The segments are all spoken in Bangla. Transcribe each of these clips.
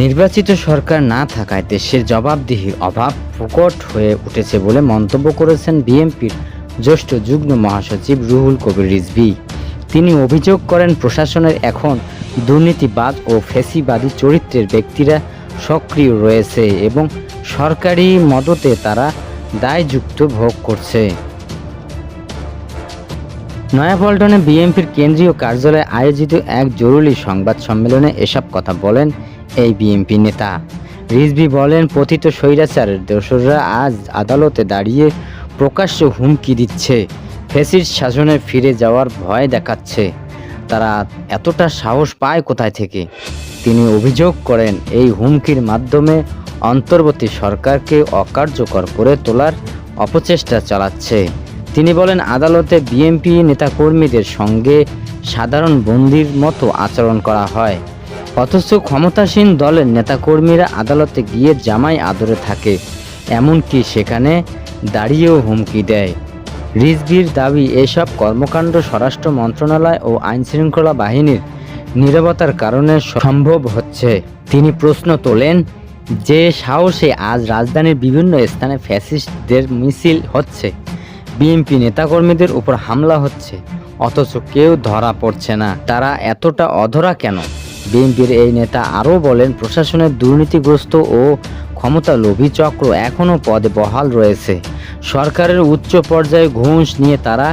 নির্বাচিত সরকার না থাকায় দেশের জবাবদিহির অভাব প্রকট হয়ে উঠেছে বলে মন্তব্য করেছেন বিএনপির জ্যেষ্ঠ যুগ্ম মহাসচিব রুহুল কবির রিজভী। তিনি অভিযোগ করেন, প্রশাসনের এখন দুর্নীতিবাদ ও ফেসিবাদী চরিত্রের ব্যক্তিরা সক্রিয় রয়েছে এবং সরকারি মদতে তারা দায়যুক্ত ভোগ করছে। নয়াপল্টনে বিএনপির কেন্দ্রীয় কার্যালয়ে আয়োজিত এক জরুরি সংবাদ সম্মেলনে এসব কথা বলেন এই বিএনপি নেতা। রিজভি বলেন পতিত স্বৈরাচারের দোসররা আজ আদালতে দাঁড়িয়ে প্রকাশ্য হুমকি দিচ্ছে। ফেসির শাসনে ফিরে যাওয়ার ভয় দেখাচ্ছে। তারা এতটা সাহস পায় কোথায় থেকে? তিনি অভিযোগ করেন, এই হুমকির মাধ্যমে অন্তর্বর্তী সরকারকে অকার্যকর করে তোলার অপচেষ্টা চালাচ্ছে। তিনি বলেন, আদালতে বিএনপি নেতাকর্মীদের সঙ্গে সাধারণ বন্দির মতো আচরণ করা হয়। অথচ ক্ষমতাসীন দলের নেতাকর্মীরা আদালতে গিয়ে জামাই আদরে থাকে, এমনকি সেখানে দাঁড়িয়েও হুমকি দেয়। রিজভির দাবি, এসব কর্মকাণ্ড স্বরাষ্ট্র মন্ত্রণালয় ও আইনশৃঙ্খলা বাহিনীর নীরবতার কারণে সম্ভব হচ্ছে। তিনি প্রশ্ন তোলেন, যে সাহসে আজ রাজধানীর বিভিন্ন স্থানে ফ্যাসিস্টদের মিছিল হচ্ছে, বিএনপি নেতাকর্মীদের উপর হামলা হচ্ছে, অথচ কেউ ধরা পড়ছে না, তারা এতটা অধরা কেন? বিএনপির এই নেতা আরও বলেন, প্রশাসনের দুর্নীতিগ্রস্ত ও ক্ষমতা লোভী চক্র এখনও পদে বহাল রয়েছে। সরকারের উচ্চ পর্যায়ে ঘুষ নিয়ে তারা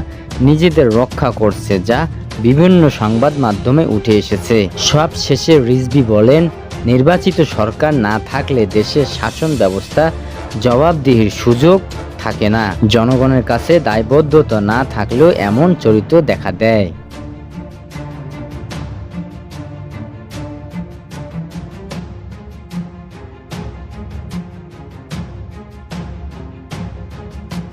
নিজেদের রক্ষা করছে, যা বিভিন্ন সংবাদ মাধ্যমে উঠে এসেছে। সব শেষে রিজভি বলেন, নির্বাচিত সরকার না থাকলে দেশের শাসন ব্যবস্থা জবাবদিহির সুযোগ থাকে না। জনগণের কাছে দায়বদ্ধতা না থাকলেও এমন চরিত্র দেখা দেয়।